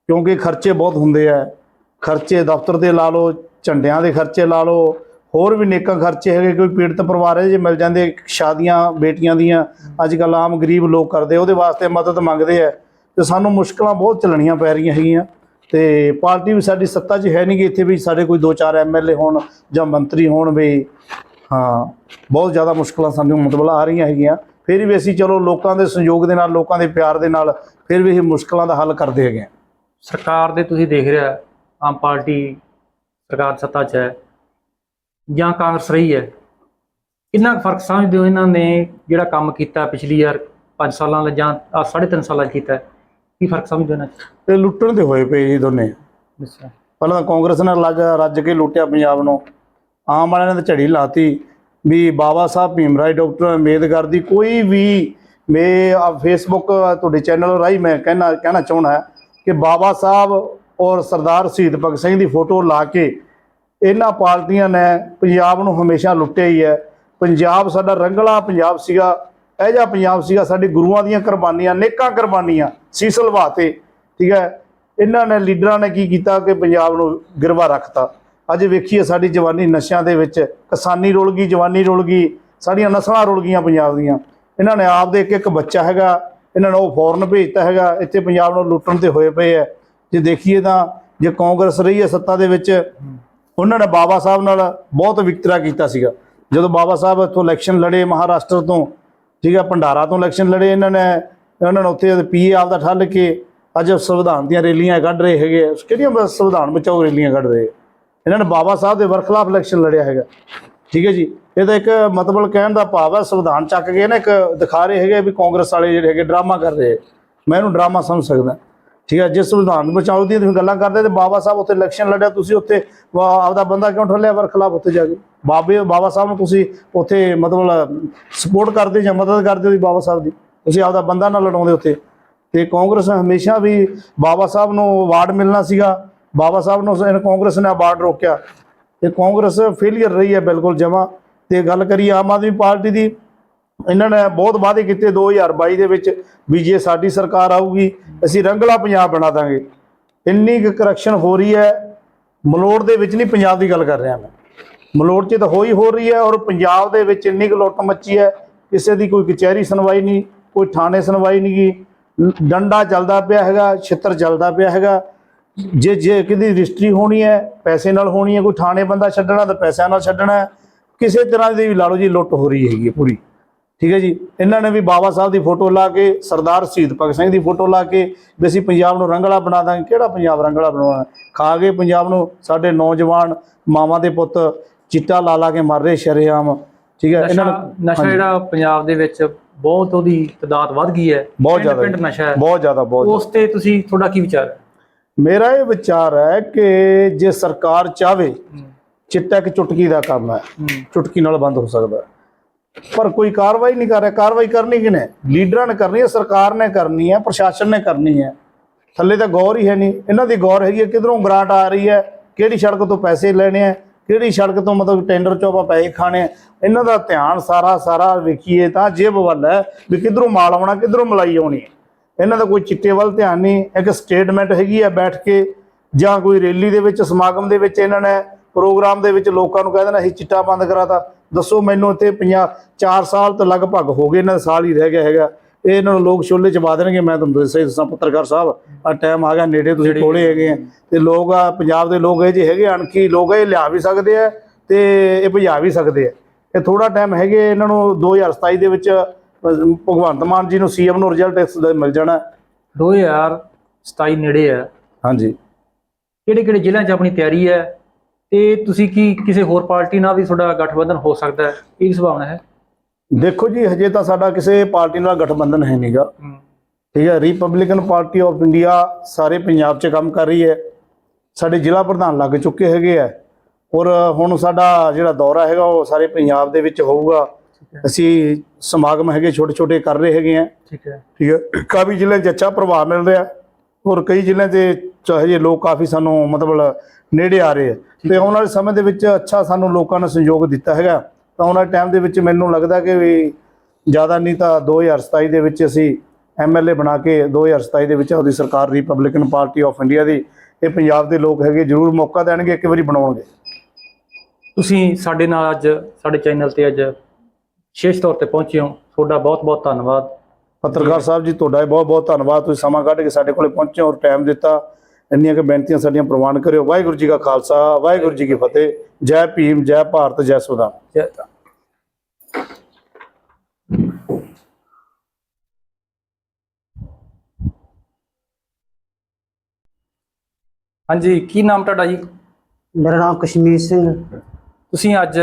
ਕਿਉਂਕਿ ਖਰਚੇ ਬਹੁਤ ਹੁੰਦੇ ਆ। ਖਰਚੇ ਦਫ਼ਤਰ ਦੇ ਲਾ ਲਓ, ਝੰਡਿਆਂ ਦੇ ਖਰਚੇ ਲਾ ਲਓ, ਹੋਰ ਵੀ ਨੇਕਾਂ ਖਰਚੇ ਹੈਗੇ। ਕੋਈ ਪੀੜਤ ਪਰਿਵਾਰ ਹੈ, ਜੇ ਮਿਲ ਜਾਂਦੇ ਸ਼ਾਦੀਆਂ, ਬੇਟੀਆਂ ਦੀਆਂ ਅੱਜ ਕੱਲ੍ਹ ਆਮ ਗਰੀਬ ਲੋਕ ਕਰਦੇ, ਉਹਦੇ ਵਾਸਤੇ ਮਦਦ ਮੰਗਦੇ ਆ। ਤੇ ਸਾਨੂੰ ਮੁਸ਼ਕਲਾਂ ਬਹੁਤ ਚੱਲਣੀਆਂ ਪੈ ਰਹੀਆਂ ਹੈਗੀਆਂ। ਤੇ ਪਾਰਟੀ ਵੀ ਸਾਡੀ ਸੱਤਾ 'ਚ ਹੈ ਨਹੀਂ ਕਿ ਇੱਥੇ ਵੀ ਸਾਡੇ ਕੋਈ ਦੋ ਚਾਰ ਐਮਐਲਏ ਹੋਣ ਜਾਂ ਮੰਤਰੀ ਹੋਣ ਵੀ, ਹਾਂ, ਬਹੁਤ ਜ਼ਿਆਦਾ ਮੁਸ਼ਕਲਾਂ ਸਾਨੂੰ ਮਤਲਬ ਆ ਰਹੀਆਂ ਹੈਗੀਆਂ। ਫਿਰ ਵੀ ਅਸੀਂ ਚਲੋ ਲੋਕਾਂ ਦੇ ਸਹਿਯੋਗ ਦੇ ਨਾਲ, ਲੋਕਾਂ ਦੇ ਪਿਆਰ ਦੇ ਨਾਲ ਫਿਰ ਵੀ ਇਹ ਮੁਸ਼ਕਲਾਂ ਦਾ ਹੱਲ ਕਰਦੇ ਹੈਗੇ ਹਾਂ। ਸਰਕਾਰ ਦੇ ਤੁਸੀਂ ਦੇਖ ਰਿਹਾ ਆਮ ਪਾਰਟੀ ਸਰਕਾਰ ਸੱਤਾ 'ਚ ਹੈ ਜਾਂ ਕਾਂਗਰਸ ਰਹੀ ਹੈ। ਕਿੰਨਾ ਕੁ ਫ਼ਰਕ ਸਮਝਦੇ ਹੋ ਇਹਨਾਂ ਨੇ ਜਿਹੜਾ ਕੰਮ ਕੀਤਾ ਪਿਛਲੀ ਯਾਰ 5 ਸਾਲਾਂ ਦਾ ਜਾਂ, ਆਹ ਸਾਢੇ ਤਿੰਨ ਸਾਲਾਂ 'ਚ ਕੀਤਾ ਕੀ ਫ਼ਰਕ ਸਮਝਦੇ 'ਚ ਤੇ ਲੁੱਟਣ ਦੇ ਹੋਏ ਪਏ ਜੀ ਦੋਨੇ। ਅੱਛਾ। ਪਹਿਲਾਂ ਤਾਂ ਕਾਂਗਰਸ ਨੇ ਲੱਜ ਰੱਜ ਕੇ ਲੁੱਟਿਆ ਪੰਜਾਬ ਨੂੰ। ਆਮ ਵਾਲਿਆਂ ਨੇ ਤਾਂ ਝੜੀ ਲਾਤੀ ਵੀ ਬਾਬਾ ਸਾਹਿਬ ਭੀਮਰਾਏ ਡਾਕਟਰ ਅੰਬੇਦਕਰ ਦੀ ਕੋਈ ਵੀ ਮੈਂ ਆ ਫੇਸਬੁੱਕ ਤੁਹਾਡੇ ਚੈਨਲ ਰਾਹੀਂ ਮੈਂ ਕਹਿਣਾ ਕਹਿਣਾ ਚਾਹੁੰਦਾ ਕਿ ਬਾਬਾ ਸਾਹਿਬ ਔਰ ਸਰਦਾਰ ਸ਼ਹੀਦ ਭਗਤ ਸਿੰਘ ਦੀ ਫੋਟੋ ਲਾ ਕੇ ਇਹਨਾਂ ਪਾਰਟੀਆਂ ਨੇ ਪੰਜਾਬ ਨੂੰ ਹਮੇਸ਼ਾ ਲੁੱਟਿਆ ਹੀ ਹੈ। ਪੰਜਾਬ ਸਾਡਾ ਰੰਗਲਾ ਪੰਜਾਬ ਸੀਗਾ। ਇਹ ਜਿਹਾ ਪੰਜਾਬ ਸੀਗਾ, ਸਾਡੇ ਗੁਰੂਆਂ ਦੀਆਂ ਕੁਰਬਾਨੀਆਂ, ਨੇਕਾਂ ਕੁਰਬਾਨੀਆਂ ਸੀਸ ਲਵਾਤੇ ਠੀਕ ਹੈ? ਇਹਨਾਂ ਨੇ, ਲੀਡਰਾਂ ਨੇ ਕੀ ਕੀਤਾ ਕਿ ਪੰਜਾਬ ਨੂੰ ਗਿਰਵਾ ਰੱਖਤਾ। ਅੱਜ ਵੇਖੀਏ ਸਾਡੀ ਜਵਾਨੀ ਨਸ਼ਿਆਂ ਦੇ ਵਿੱਚ, ਕਿਸਾਨੀ ਰੁਲ ਗਈ, ਜਵਾਨੀ ਰੁਲ ਗਈ, ਸਾਡੀਆਂ ਨਸਲਾਂ ਰੁਲ ਗਈਆਂ ਪੰਜਾਬ ਦੀਆਂ। ਇਹਨਾਂ ਨੇ ਆਪ ਦੇ ਇੱਕ ਇੱਕ ਬੱਚਾ ਹੈਗਾ, ਇਹਨਾਂ ਨੇ ਉਹ ਫੌਰਨ ਭੇਜਤਾ ਹੈਗਾ, ਇੱਥੇ ਪੰਜਾਬ ਨੂੰ ਲੁੱਟਣ ਤੇ ਹੋਏ ਪਏ ਹੈ ਜੇ ਦੇਖੀਏ ਤਾਂ, ਜੇ ਕਾਂਗਰਸ ਰਹੀ ਹੈ ਸੱਤਾ ਦੇ ਵਿੱਚ, ਉਹਨਾਂ ਨੇ ਬਾਬਾ ਸਾਹਿਬ ਨਾਲ ਬਹੁਤ ਵਿਕਤਰਾ ਕੀਤਾ ਸੀਗਾ। ਜਦੋਂ ਬਾਬਾ ਸਾਹਿਬ ਇੱਥੋਂ ਇਲੈਕਸ਼ਨ ਲੜੇ ਮਹਾਰਾਸ਼ਟਰ ਤੋਂ ਠੀਕ ਹੈ ਭੰਡਾਰਾ ਤੋਂ ਇਲੈਕਸ਼ਨ ਲੜੇ ਇਹਨਾਂ ਨੇ ਇਹਨਾਂ ਨੇ ਉੱਥੇ ਪੀਏ ਆਪਦਾ ਠੱਲ ਕੇ ਅੱਜ ਸੰਵਿਧਾਨ ਦੀਆਂ ਰੈਲੀਆਂ ਕੱਢ ਰਹੇ ਹੈਗੇ ਕਿਹੜੀਆਂ ਸੰਵਿਧਾਨ ਬਚਾਓ ਰੈਲੀਆਂ ਕੱਢ ਰਹੇ ਇਹਨਾਂ ਨੇ ਬਾਬਾ ਸਾਹਿਬ ਦੇ ਵਰਖਲਾਫ ਇਲੈਕਸ਼ਨ ਲੜਿਆ ਹੈਗਾ। ਠੀਕ ਹੈ ਜੀ, ਇਹ ਤਾਂ ਇੱਕ ਮਤਲਬ ਕਹਿਣ ਦਾ ਭਾਵ ਹੈ, ਸੰਵਿਧਾਨ ਚੱਕ ਕੇ ਨਾ ਇੱਕ ਦਿਖਾ ਰਹੇ ਹੈਗੇ ਵੀ ਕਾਂਗਰਸ ਵਾਲੇ ਜਿਹੜੇ ਹੈਗੇ, ਡਰਾਮਾ ਕਰ ਰਹੇ ਮੈਂ ਇਹਨੂੰ ਡਰਾਮਾ ਸਮਝ ਸਕਦਾ। ਠੀਕ ਹੈ ਜੇ ਸੰਵਿਧਾਨ ਨੂੰ ਬਚਾਓ ਦੀਆਂ ਤੁਸੀਂ ਗੱਲਾਂ ਕਰਦੇ ਤੇ ਬਾਬਾ ਸਾਹਿਬ ਉੱਥੇ ਇਲੈਕਸ਼ਨ ਲੜਿਆ, ਤੁਸੀਂ ਉੱਥੇ ਆਪਦਾ ਬੰਦਾ ਕਿਉਂ ਠੱਲਿਆ ਵਰਖਲਾਫ ਉੱਥੇ ਜਾ ਕੇ? ਬਾਬੇ, ਬਾਬਾ ਸਾਹਿਬ ਨੂੰ ਤੁਸੀਂ ਉੱਥੇ ਮਤਲਬ ਸਪੋਰਟ ਕਰਦੇ ਜਾਂ ਮਦਦ ਕਰਦੇ ਹੋ ਬਾਬਾ ਸਾਹਿਬ ਦੀ? ਤੁਸੀਂ ਆਪਦਾ ਬੰਦਾ ਨਾਲ ਲੜਾਉਂਦੇ ਉੱਥੇ। ਤੇ ਕਾਂਗਰਸ ਹਮੇਸ਼ਾ ਵੀ ਬਾਬਾ ਸਾਹਿਬ ਨੂੰ ਅਵਾਰਡ ਮਿਲਣਾ ਸੀਗਾ। ਬਾਬਾ ਸਾਹਿਬ ਨੂੰ ਕਾਂਗਰਸ ਨੇ ਅਵਾਰਡ ਰੋਕਿਆ। ਤੇ ਕਾਂਗਰਸ ਫੇਲਿਅਰ ਰਹੀ ਹੈ ਬਿਲਕੁਲ ਜਮਾ। ਤੇ ਗੱਲ ਕਰੀਏ ਆਮ ਆਦਮੀ ਪਾਰਟੀ ਦੀ ਇਹਨਾਂ ਨੇ ਬਹੁਤ ਵਾਅਦੇ ਕੀਤੇ 2022 ਦੇ ਵਿੱਚ ਵੀ ਜੇ ਸਾਡੀ ਸਰਕਾਰ ਆਊਗੀ, ਅਸੀਂ ਰੰਗਲਾ ਪੰਜਾਬ ਬਣਾ ਦਾਂਗੇ। ਇੰਨੀ ਕੁ ਕਰਪਸ਼ਨ ਹੋ ਰਹੀ ਹੈ। ਮਲੋੜ ਦੇ ਵਿੱਚ ਨਹੀਂ, ਪੰਜਾਬ ਦੀ ਗੱਲ ਕਰ ਰਿਹਾ ਮੈਂ। ਮਲੋੜ 'ਚ ਤਾਂ ਹੋਈ ਹੋ ਰਹੀ ਹੈ ਔਰ ਪੰਜਾਬ ਦੇ ਵਿੱਚ ਇੰਨੀ ਕੁ ਲੁੱਟ ਮੱਚੀ ਹੈ। ਕਿਸੇ ਦੀ ਕੋਈ ਕਚਹਿਰੀ ਸੁਣਵਾਈ ਨਹੀਂ, ਕੋਈ ਥਾਣੇ ਸੁਣਵਾਈ ਨਹੀਂ ਗੀ ਡੰਡਾ ਚੱਲਦਾ ਪਿਆ ਹੈਗਾ, ਛਿੱਤਰ ਚੱਲਦਾ ਪਿਆ ਹੈਗਾ। ਜੇ ਜੇ ਕਿਹਦੀ ਰਜਿਸਟਰੀ ਹੋਣੀ ਹੈ, ਪੈਸੇ ਨਾਲ ਹੋਣੀ ਹੈ, ਕੋਈ ਥਾਣੇ ਬੰਦਾ ਛੱਡਣਾ ਤਾਂ ਪੈਸਿਆਂ ਨਾਲ ਛੱਡਣਾ ਕਿਸੇ ਤਰ੍ਹਾਂ ਦੀ ਵੀ ਲਾ ਲਓ ਜੀ, ਲੁੱਟ ਹੋ ਰਹੀ ਹੈਗੀ ਹੈ ਪੂਰੀ। ਠੀਕ ਹੈ ਜੀ? ਇਹਨਾਂ ਨੇ ਵੀ ਬਾਬਾ ਸਾਹਿਬ ਦੀ ਫੋਟੋ ਲਾ ਕੇ ਸਰਦਾਰ ਸ਼ਹੀਦ ਭਗਤ ਸਿੰਘ ਦੀ ਫੋਟੋ ਲਾ ਕੇ ਵੀ ਅਸੀਂ ਪੰਜਾਬ ਨੂੰ ਰੰਗਲਾ ਬਣਾ ਦਾਂਗੇ। ਕਿਹੜਾ ਪੰਜਾਬ ਰੰਗਲਾ ਬਣਾਉਣਾ? ਖਾ ਕੇ ਪੰਜਾਬ ਨੂੰ ਸਾਡੇ ਨੌਜਵਾਨ ਮਾਵਾਂ ਦੇ ਪੁੱਤ ਚਿੱਟਾ ਲਾ ਲਾ ਕੇ ਮਰ ਰਹੇ ਸ਼ਰੇਆਮ। ਠੀਕ ਹੈ? ਇਹਨਾਂ ਨੂੰ ਨਸ਼ਾ ਜਿਹੜਾ ਪੰਜਾਬ ਦੇ ਵਿੱਚ ਬਹੁਤ ਉਹਦੀ ਤਦਾਦ ਵੱਧ ਗਈ ਹੈ। ਬਹੁਤ ਜ਼ਿਆਦਾ ਪਿੰਡ ਨਸ਼ਾ ਹੈ। ਬਹੁਤ ਜ਼ਿਆਦਾ ਬਹੁਤ ਉਸ ਤੇ ਤੁਸੀਂ ਤੁਹਾਡਾ ਕੀ ਵਿਚਾਰ ਹੈ? ਮੇਰਾ ਇਹ ਵਿਚਾਰ ਹੈ ਕਿ ਜੇ ਸਰਕਾਰ ਚਾਵੇ ਚਿੱਟਾ ਇੱਕ ਚੁਟਕੀ ਦਾ ਕੰਮ ਹੈ। ਹੂੰ। ਚੁਟਕੀ ਨਾਲ ਬੰਦ ਹੋ ਸਕਦਾ। ਹੈ। ਪਰ ਕੋਈ ਕਾਰਵਾਈ ਨਹੀਂ ਕਰ ਰਿਹਾ। ਕਾਰਵਾਈ ਕਰਨੀ ਕਿਨੇ ਲੀਡਰਾਂ ਨੇ ਕਰਨੀ ਹੈ, ਸਰਕਾਰ ਨੇ ਕਰਨੀ ਹੈ, ਪ੍ਰਸ਼ਾਸਨ ਨੇ ਕਰਨੀ ਹੈ। ਥੱਲੇ ਤਾਂ ਗੌਰ ਹੀ ਹੈ ਨਹੀਂ। ਇਹਨਾਂ ਦੀ ਗੌਰ ਹੈਗੀ ਹੈ ਕਿਧਰੋਂ ਗ੍ਰਾਂਟ ਆ ਰਹੀ ਹੈ, ਕਿਹੜੀ ਸੜਕ ਤੋਂ ਪੈਸੇ ਲੈਣੇ ਆ ਕਿਹੜੀ ਸੜਕ ਤੋਂ ਮਤਲਬ ਟੈਂਡਰ ਚੋਂ ਆਪਾਂ ਪੈਸੇ ਖਾਣੇ ਆ ਇਹਨਾਂ ਦਾ ਧਿਆਨ ਸਾਰਾ ਸਾਰਾ ਵੇਖੀਏ ਤਾਂ ਜੇਬ ਵੱਲ ਹੈ ਵੀ ਕਿਧਰੋਂ ਮਾਲ ਆਉਣਾ, ਕਿਧਰੋਂ ਮਲਾਈ ਆਉਣੀ ਹੈ। ਇਹਨਾਂ ਦਾ ਕੋਈ ਚਿੱਟੇ ਵੱਲ ਧਿਆਨ ਨਹੀਂ। ਇੱਕ ਸਟੇਟਮੈਂਟ ਹੈਗੀ ਹੈ ਬੈਠ ਕੇ, ਜਾਂ ਕੋਈ ਰੈਲੀ ਦੇ ਵਿੱਚ, ਸਮਾਗਮ ਦੇ ਵਿੱਚ ਇਹਨਾਂ ਨੇ, ਪ੍ਰੋਗਰਾਮ ਦੇ ਵਿੱਚ ਲੋਕਾਂ ਨੂੰ ਕਹਿ ਦੇਣਾ, ਅਸੀਂ ਚਿੱਟਾ ਬੰਦ ਕਰਾਤਾ। ਦੱਸੋ ਮੈਨੂੰ ਇੱਥੇ 50 4 ਸਾਲ ਤੋਂ ਲਗਭਗ ਹੋ ਗਏ ਇਹਨਾਂ ਦਾ ਸਾਲ ਹੀ ਰਹਿ ਗਿਆ ਹੈਗਾ। ਇਹ ਇਹਨਾਂ ਨੂੰ ਲੋਕ ਛੋਲੇ ਚ ਪਾ ਦੇਣਗੇ ਮੈਂ ਤੁਹਾਨੂੰ ਦੱਸਿਆ ਦੱਸਾਂ ਪੱਤਰਕਾਰ ਸਾਹਿਬ ਆ ਟਾਈਮ ਆ ਗਿਆ ਨੇੜੇ ਤੁਸੀਂ ਕੋਲੇ ਹੈਗੇ ਆ। ਤੇ ਲੋਕ ਆ ਪੰਜਾਬ ਦੇ ਲੋਕ ਇਹ ਜੇ ਹੈਗੇ ਅਣਖੀ ਲੋਕ ਇਹ ਲਿਆ ਵੀ ਸਕਦੇ ਆ ਤੇ ਇਹ ਭਜਾ ਵੀ ਸਕਦੇ ਆ। ਇਹ ਥੋੜਾ ਟਾਈਮ ਹੈਗੇ ਇਹਨਾਂ ਨੂੰ 2027 ਦੇ ਵਿੱਚ ਭਗਵੰਤ ਮਾਨ ਜੀ ਨੂੰ ਸੀਐਮ ਨੂੰ ਰਿਜ਼ਲਟ ਮਿਲ ਜਾਣਾ। 2027 ਨੇੜੇ ਹੈ ਹਾਂਜੀ। ਕਿਹੜੇ ਕਿਹੜੇ ਜ਼ਿਲ੍ਹਿਆਂ 'ਚ ਆਪਣੀ ਤਿਆਰੀ ਹੈ? ਤੇ ਤੁਸੀਂ ਕੀ ਕਿਸੇ ਹੋਰ ਪਾਰਟੀ ਨਾਲ ਵੀ ਤੁਹਾਡਾ ਗਠਬੰਧਨ ਹੋ ਸਕਦਾ ਹੈ? ਇਹ ਵੀ ਸੰਭਾਵਨਾ ਹੈ? ਦੇਖੋ ਜੀ ਹਜੇ ਤਾਂ ਸਾਡਾ ਕਿਸੇ ਪਾਰਟੀ ਨਾਲ ਗਠਬੰਧਨ ਹੈ ਨਹੀਂਗਾ। ਠੀਕ ਹੈ ਰਿਪਬਲਿਕਨ ਪਾਰਟੀ ਆਫ ਇੰਡੀਆ ਸਾਰੇ ਪੰਜਾਬ 'ਚ ਕੰਮ ਕਰ ਰਹੀ ਹੈ। ਸਾਡੇ ਜ਼ਿਲ੍ਹਾ ਪ੍ਰਧਾਨ ਲੱਗ ਚੁੱਕੇ ਹੈਗੇ ਆ। ਔਰ ਹੁਣ ਸਾਡਾ ਜਿਹੜਾ ਦੌਰਾ ਹੈਗਾ ਉਹ ਸਾਰੇ ਪੰਜਾਬ ਦੇ ਵਿੱਚ ਹੋਊਗਾ। ਅਸੀਂ ਸਮਾਗਮ ਹੈਗੇ ਛੋਟੇ ਛੋਟੇ ਕਰ ਰਹੇ ਹੈਗੇ ਆ। ਠੀਕ ਹੈ। ਠੀਕ ਹੈ ਕਾਫੀ ਜ਼ਿਲ੍ਹਿਆਂ 'ਚ ਅੱਛਾ ਪ੍ਰਭਾਵ ਮਿਲ ਰਿਹਾ। ਔਰ ਕਈ ਜ਼ਿਲ੍ਹਿਆਂ 'ਚ ਚਾਹੇ ਜੇ ਲੋਕ ਕਾਫੀ ਸਾਨੂੰ ਮਤਲਬ ਨੇੜੇ ਆ ਰਹੇ ਆ। ਤੇ ਆਉਣ ਵਾਲੇ ਸਮੇਂ ਦੇ ਵਿੱਚ ਅੱਛਾ ਸਾਨੂੰ ਲੋਕਾਂ ਨੇ ਸਹਿਯੋਗ ਦਿੱਤਾ ਹੈਗਾ। ਤਾਂ ਆਉਣ ਵਾਲੇ ਟਾਈਮ ਦੇ ਵਿੱਚ ਮੈਨੂੰ ਲੱਗਦਾ ਕਿ ਵੀ ਜ਼ਿਆਦਾ ਨਹੀਂ ਤਾਂ 2027 ਦੇ ਵਿੱਚ ਅਸੀਂ ਐਮਐਲਏ ਬਣਾ ਕੇ 2027 ਦੇ ਵਿੱਚ ਉਹਦੀ ਸਰਕਾਰ ਰਿਪਬਲਿਕਨ ਪਾਰਟੀ ਆਫ ਇੰਡੀਆ ਦੀ ਇਹ ਪੰਜਾਬ ਦੇ ਲੋਕ ਹੈਗੇ ਜ਼ਰੂਰ ਮੌਕਾ ਦੇਣਗੇ ਇੱਕ ਵਾਰੀ ਬਣਾਉਣਗੇ। ਤੁਸੀਂ ਸਾਡੇ ਨਾਲ ਅੱਜ ਸਾਡੇ ਚੈਨਲ ਤੇ ਅੱਜ ਵਿਸ਼ੇਸ਼ ਤੌਰ ਤੇ ਪਹੁੰਚੇ ਹੋ। ਤੁਹਾਡਾ ਬਹੁਤ ਬਹੁਤ ਧੰਨਵਾਦ। ਪੱਤਰਕਾਰ ਸਾਹਿਬ ਜੀ ਤੁਹਾਡਾ ਬਹੁਤ ਬਹੁਤ ਧੰਨਵਾਦ। ਤੁਸੀਂ ਸਮਾਂ ਕੱਢ ਕੇ ਸਾਡੇ ਕੋਲੇ ਪਹੁੰਚੇ ਔਰ ਟਾਈਮ ਦਿੱਤਾ। ਇੰਨੀਆਂ ਕਿ ਬੇਨਤੀਆਂ ਸਾਡੀਆਂ ਪ੍ਰਵਾਨ ਕਰਿਓ। ਵਾਹਿਗੁਰੂ ਜੀ ਕਾ ਖਾਲਸਾ ਵਾਹਿਗੁਰੂ ਜੀ ਕੀ ਫਤਿਹ। ਜੈ ਭੀਮ ਜੈ ਭਾਰਤ ਜੈ ਸੁਦਾ ਜੈ। ਹਾਂਜੀ ਕੀ ਨਾਮ ਤੁਹਾਡਾ ਜੀ? ਮੇਰਾ ਨਾਮ ਕਸ਼ਮੀਰ ਸਿੰਘ ਤੁਸੀਂ ਅੱਜ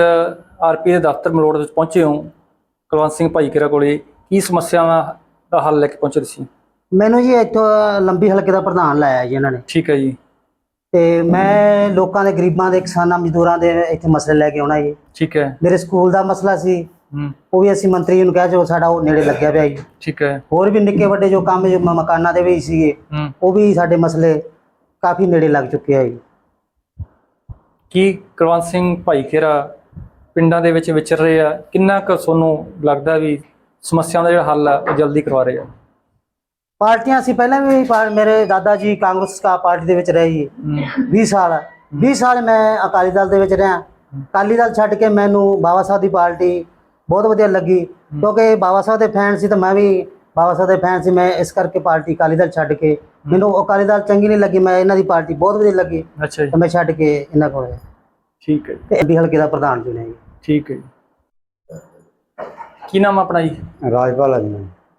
ਆਰਪੀ ਦੇ ਦਫ਼ਤਰ ਮਲੋੜ ਵਿੱਚ ਪਹੁੰਚੇ ਹੋ। ਕੁਲਵੰਤ ਸਿੰਘ ਭਾਈਕੇਰਾ ਕੋਲੇ ਕੀ ਸਮੱਸਿਆਵਾਂ ਦਾ ਹੱਲ ਲੈ ਕੇ ਪਹੁੰਚੇ ਤੁਸੀਂ? ਮੈਨੂੰ ਜੀ ਇੱਥੋਂ ਲੰਬੀ ਹਲਕੇ ਦਾ ਪ੍ਰਧਾਨ ਲਾਇਆ ਜੀ ਇਹਨਾਂ ਨੇ। ਠੀਕ ਹੈ ਜੀ। ਤੇ ਮੈਂ ਲੋਕਾਂ ਦੇ ਗਰੀਬਾਂ ਦੇ ਕਿਸਾਨਾਂ ਮਜ਼ਦੂਰਾਂ ਦੇ ਇੱਥੇ ਮਸਲੇ ਲੈ ਕੇ ਆਉਣਾ ਜੀ। ਠੀਕ ਹੈ। ਮੇਰੇ ਸਕੂਲ ਦਾ ਮਸਲਾ ਸੀ। ਹੂੰ। ਉਹ ਵੀ ਅਸੀਂ ਮੰਤਰੀ ਨੂੰ ਕਿਹਾ ਜੋ ਸਾਡਾ ਉਹ ਨੇੜੇ ਲੱਗਿਆ ਪਿਆ ਜੀ। ਠੀਕ ਹੈ। ਹੋਰ ਵੀ ਨਿੱਕੇ ਵੱਡੇ ਜੋ ਕੰਮ ਜੋ ਮ- ਮਕਾਨਾਂ ਦੇ ਵੀ ਸੀਗੇ ਹੂੰ। ਉਹ ਵੀ ਸਾਡੇ ਮਸਲੇ ਕਾਫੀ ਨੇੜੇ ਲੱਗ ਚੁੱਕੇ ਆ ਜੀ। ਕੀ ਕੁਲਵੰਤ ਸਿੰਘ ਭਾਈਕੇਰਾ ਪਿੰਡਾਂ ਦੇ ਵਿੱਚ ਵਿਚਰ ਰਹੇ ਆ? ਕਿੰਨਾ ਕੁ ਤੁਹਾਨੂੰ ਲੱਗਦਾ ਵੀ ਸਮੱਸਿਆਵਾਂ ਦਾ ਜਿਹੜਾ ਹੱਲ ਆ ਉਹ ਜਲਦੀ ਕਰਵਾ ਰਹੇ ਆ? ਪਾਰਟੀਆਂ ਸੀ ਪਹਿਲਾਂ ਵੀ ਪਾ- ਮੇਰੇ ਦਾਦਾ ਜੀ ਕਾਂਗਰਸ ਕਾ ਪਾਰਟੀ ਦੇ ਵਿੱਚ ਰਹੇ ਜੀ ਹੂੰ। 20 ਸਾਲ 20 ਸਾਲ ਮੈਂ ਅਕਾਲੀ ਦਲ ਦੇ ਵਿੱਚ ਰਿਹਾ। ਅਕਾਲੀ ਦਲ ਛੱਡ ਕੇ ਮੈਨੂੰ ਬਾਬਾ ਸਾਹਿਬ ਦੀ ਪਾਰਟੀ ਬਹੁਤ ਵਧੀਆ ਲੱਗੀ। ਕਿਉਂਕਿ ਬਾਬਾ ਸਾਹਿਬ ਦੇ ਫੈਨ ਸੀ ਤਾਂ ਮੈਂ ਵੀ ਬਾਬਾ ਸਾਹਿਬ ਦੇ ਫੈਨ ਸੀ ਮੈਂ ਇਸ ਕਰਕੇ ਪਾਰਟੀ ਅਕਾਲੀ ਦਲ ਛੱਡ ਕੇ। ਮੈਨੂੰ ਅਕਾਲੀ ਦਲ ਚੰਗੀ ਨਹੀਂ ਲੱਗੀ ਮੈਂ ਇਹਨਾਂ ਦੀ ਪਾਰਟੀ ਬਹੁਤ ਵਧੀਆ ਲੱਗੀ। ਅੱਛਾ ਜੀ। ਤਾਂ ਮੈਂ ਛੱਡ ਕੇ ਇਹਨਾਂ ਕੋਲ ਆਇਆ ਠੀਕ ਹੈ ਜੀ। ਤੇ ਹਲਕੇ ਦਾ ਪ੍ਰਧਾਨ ਚੁਣਿਆ ਜੀ। ਠੀਕ ਹੈ ਜੀ। ਕੀ ਨਾਮ ਆ ਆਪਣਾ ਜੀ? ਰਾਜਪਾਲ ਆ ਜੀ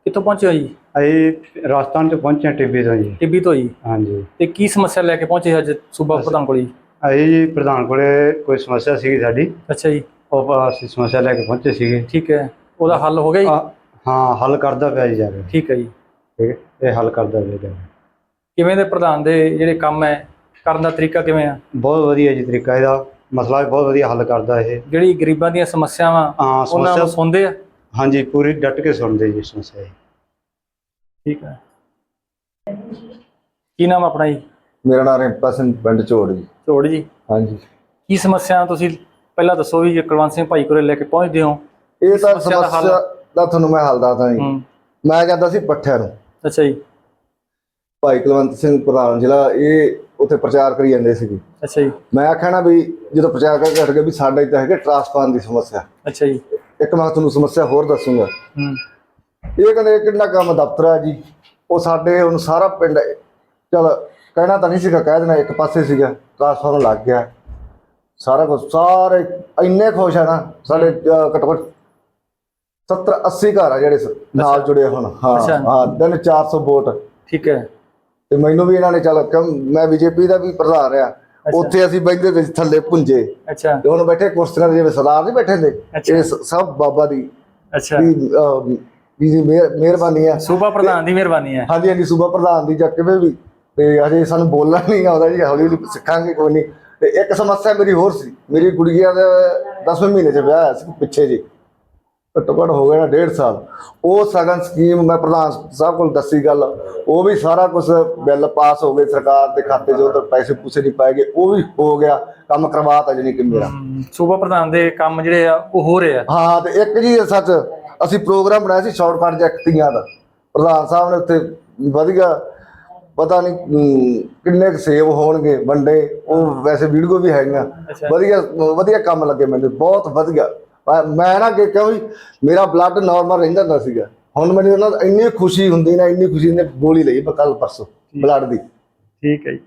ਕਿੱਥੋਂ ਪਹੁੰਚੇ ਹੋ ਜੀ? ਅਸੀਂ ਰਾਜਸਥਾਨ ਚ ਪਹੁੰਚੇ ਟਿੱਬੀ ਤੋਂ ਜੀ। ਟਿੱਬੀ ਤੋਂ ਜੀ? ਹਾਂਜੀ। ਤੇ ਕੀ ਸਮੱਸਿਆ ਲੈ ਕੇ ਪਹੁੰਚੇ ਅੱਜ ਸੂਬਾ ਪ੍ਰਧਾਨ ਕੋਲ ਜੀ? ਅਸੀਂ ਜੀ ਪ੍ਰਧਾਨ ਕੋਲੇ ਕੋਈ ਸਮੱਸਿਆ ਸੀਗੀ ਸਾਡੀ। ਅੱਛਾ ਜੀ। ਉਹ ਅਸੀਂ ਸਮੱਸਿਆ ਲੈ ਕੇ ਪਹੁੰਚੇ ਸੀਗੇ। ਠੀਕ ਹੈ। ਉਹਦਾ ਹੱਲ ਹੋ ਗਿਆ ਜੀ? ਹਾਂ ਹੱਲ ਕਰਦਾ ਪਿਆ ਜੀ ਜਾ ਕੇ। ਠੀਕ ਹੈ ਜੀ। ਠੀਕ ਹੈ ਇਹ ਹੱਲ ਕਰਦਾ ਪਿਆ ਜਾ ਕਿਵੇਂ ਦੇ ਪ੍ਰਧਾਨ ਦੇ ਜਿਹੜੇ ਕੰਮ ਹੈ ਕਰਨ ਦਾ ਤਰੀਕਾ ਕਿਵੇਂ ਆ? ਬਹੁਤ ਵਧੀਆ ਜੀ ਤਰੀਕਾ ਇਹਦਾ। ਮਸਲਾ ਵੀ ਬਹੁਤ ਵਧੀਆ ਹੱਲ ਕਰਦਾ ਇਹ। ਜਿਹੜੀ ਗਰੀਬਾਂ ਦੀਆਂ ਸਮੱਸਿਆਵਾਂ ਉਹਨਾਂ ਨੂੰ ਸਮੱਸਿਆ ਸੁਣਦੇ ਆ? ਹਾਂਜੀ ਪੂਰੀ ਡਟ ਕੇ ਸੁਣਦੇ ਜੀ ਸਮੱਸਿਆ ਇਹ। ਠੀਕ ਹੈ। ਕੀ ਨਾਮ ਆਪਣਾ ਜੀ? ਮੇਰਾ ਨਾਮ ਰਿੰਪਾ ਸਿੰਘ ਪਿੰਡ ਝੋੜ ਜੀ। ਝੋੜ ਜੀ। ਹਾਂਜੀ। ਕੀ ਸਮੱਸਿਆ ਤੁਸੀਂ ਪਹਿਲਾਂ ਦੱਸੋ ਵੀ ਜੇ ਕੁਲਵੰਤ ਸਿੰਘ ਭਾਈ ਕੋਲੇ ਲੈ ਕੇ ਪਹੁੰਚਦੇ ਹੋ? ਇਹ ਤਾਂ ਸਮੱਸਿਆ ਦਾ ਤੁਹਾਨੂੰ ਮੈਂ ਹੱਲ ਦੱਸਦਾ ਜੀ। ਮੈਂ ਜਾਂਦਾ ਸੀ ਪੱਠਿਆਂ ਨੂੰ। ਅੱਛਾ ਜੀ। ਭਾਈ ਕੁਲਵੰਤ ਸਿੰਘ ਪ੍ਰਧਾਨ ਜ਼ਿਲ੍ਹਾ ਇਹ ਉੱਥੇ ਪ੍ਰਚਾਰ ਕਰੀ ਜਾਂਦੇ ਸੀਗੇ। ਅੱਛਾ ਜੀ। ਮੈਂ ਆਖਿਆ ਨਾ ਵੀ ਜਦੋਂ ਪ੍ਰਚਾਰ ਕਰਕੇ ਹਟ ਗਏ ਵੀ ਸਾਡੇ ਇੱਥੇ ਹੈਗੇ ਟਰਾਂਸਫਾਰਮ ਦੀ ਸਮੱਸਿਆ। ਅੱਛਾ ਜੀ। ਇੱਕ ਮੈਂ ਤੁਹਾਨੂੰ ਸਮੱਸਿਆ ਹੋਰ ਦੱਸੂਗਾ। ਹੂੰ। ਇਹ ਕਹਿੰਦੇ ਕਿੰਨਾ ਕੰਮ ਦਫ਼ਤਰ ਹੈ ਜੀ? ਉਹ ਸਾਡੇ ਹੁਣ ਸਾਰਾ ਪਿੰਡ ਚਲ ਕਹਿਣਾ ਤਾਂ ਨਹੀਂ ਸੀਗਾ ਕਹਿ ਦੇਣਾ ਇੱਕ ਪਾਸੇ ਸੀਗਾ। ਟਰਾਂਸਫਾਰਮ ਲੱਗ ਗਿਆ। ਸਾਰਾ ਕੁਝ ਸਾਰੇ ਇੰਨੇ ਖੁਸ਼ ਆ ਨਾ ਸਾਡੇ ਘੱਟੋ ਘੱਟ 70 80 ਘਰ ਆ ਜਿਹੜੇ ਨਾਲ ਜੁੜੇ ਹੁਣ। ਹਾਂ। ਹਾਂ ਦਿਨ 400 ਵੋਟ। ਠੀਕ ਹੈ। ਤੇ ਮੈਨੂੰ ਵੀ ਇਹਨਾਂ ਨੇ ਚੱਲ ਮੈਂ ਬੀਜੇਪੀ ਦਾ ਵੀ ਪ੍ਰਧਾਨ ਆ ਉੱਥੇ ਅਸੀਂ ਬੈਠੇ ਤੇ ਥੱਲੇ ਪੁੰਜੇ। ਅੱਛਾ। ਤੇ ਹੁਣ ਬੈਠੇ ਕੁਰਸੀਆਂ ਤੇ ਜਿਵੇਂ ਸਰਦਾਰ ਨਹੀਂ ਬੈਠੇ ਨੇ। ਇਹ ਸਭ ਬਾਬਾ ਦੀ ਅੱਛਾ। ਦੀ ਮਿਹਰ- ਮਿਹਰਬਾਨੀ ਆ। ਸੂਬਾ ਪ੍ਰਧਾਨ ਦੀ ਮਿਹਰਬਾਨੀ ਹੈ ਹਾਂਜੀ ਹਾਂਜੀ ਸੂਬਾ ਪ੍ਰਧਾਨ ਦੀ ਜਾਂ ਕਿਵੇਂ ਵੀ ਤੇ ਹਜੇ ਸਾਨੂੰ ਬੋਲਣਾ ਨਹੀਂ ਆਉਂਦਾ ਜੀ ਹੌਲੀ ਹੌਲੀ ਸਿੱਖਾਂਗੇ ਕੋਈ ਨਹੀਂ। ਤੇ ਇੱਕ ਸਮੱਸਿਆ ਮੇਰੀ ਹੋਰ ਸੀ। ਮੇਰੀ ਕੁੜੀਆਂ ਦਾ 10ਵੇਂ ਮਹੀਨੇ 'ਚ ਵਿਆਹ ਹੋਇਆ ਸੀ ਪਿੱਛੇ ਜੀ ਘੱਟੋ ਘੱਟ ਹੋ ਗਿਆ ਨਾ ਡੇਢ ਸਾਲ। ਉਹ ਸਗਨ ਸਕੀਮ ਮੈਂ ਪ੍ਰਧਾਨ ਸਾਹਿਬ ਕੋਲ ਦੱਸੀ ਗੱਲ। ਉਹ ਵੀ ਸਾਰਾ ਕੁਝ ਬਿੱਲ ਪਾਸ ਹੋ ਗਏ ਸਰਕਾਰ ਦੇ ਖਾਤੇ 'ਚ ਉਧਰ ਪੈਸੇ ਪੂਸੇ ਨਹੀਂ ਪਾਏ ਗਏ। ਉਹ ਵੀ ਹੋ ਗਿਆ। ਕੰਮ ਕਰਵਾਤਾ ਜਾਨੀ ਕਿ ਮੇਰਾ। ਹਮ, ਸੂਬਾ ਪ੍ਰਧਾਨ ਦੇ ਕੰਮ ਜਿਹੜੇ ਆ ਉਹ ਹੋ ਰਹੇ ਆ। ਹਾਂ ਤੇ ਇੱਕ ਜੀ ਸੱਚ ਅਸੀਂ ਪ੍ਰੋਗਰਾਮ ਬਣਾਇਆ ਸੀ ਸ਼ਾਰਟਕਟ ਜੈਕਟੀਆਂ ਦਾ। ਪ੍ਰਧਾਨ ਸਾਹਿਬ ਨੇ ਉੱਥੇ ਵਧੀਆ ਪਤਾ ਨਹੀਂ ਕਿੰਨੇ ਕੁ ਸੇਵ ਹੋਣਗੇ ਵੰਡੇ ਉਹ ਵੈਸੇ ਵੀਡੀਓ ਵੀ ਹੈਗੀਆਂ। ਵਧੀਆ ਵਧੀਆ ਕੰਮ ਲੱਗੇ ਮੈਨੂੰ ਬਹੁਤ ਵਧੀਆ। ਮੈਂ- ਨਾ ਕਿ ਕਿਉਂ ਵੀ ਮੇਰਾ ਬਲੱਡ ਨਾਰਮਲ ਰਹਿੰਦਾ ਹੁੰਦਾ ਸੀਗਾ। ਹੁਣ ਮੈਨੂੰ ਉਹਨਾਂ ਇੰਨੀ ਖੁਸ਼ੀ ਹੁੰਦੀ ਨਾ ਇੰਨੀ ਖੁਸ਼ੀ ਨੇ ਗੋਲੀ ਲਈ ਕੱਲ ਪਰਸੋਂ ਬਲੱਡ ਦੀ। ਠੀਕ ਹੈ ਜੀ।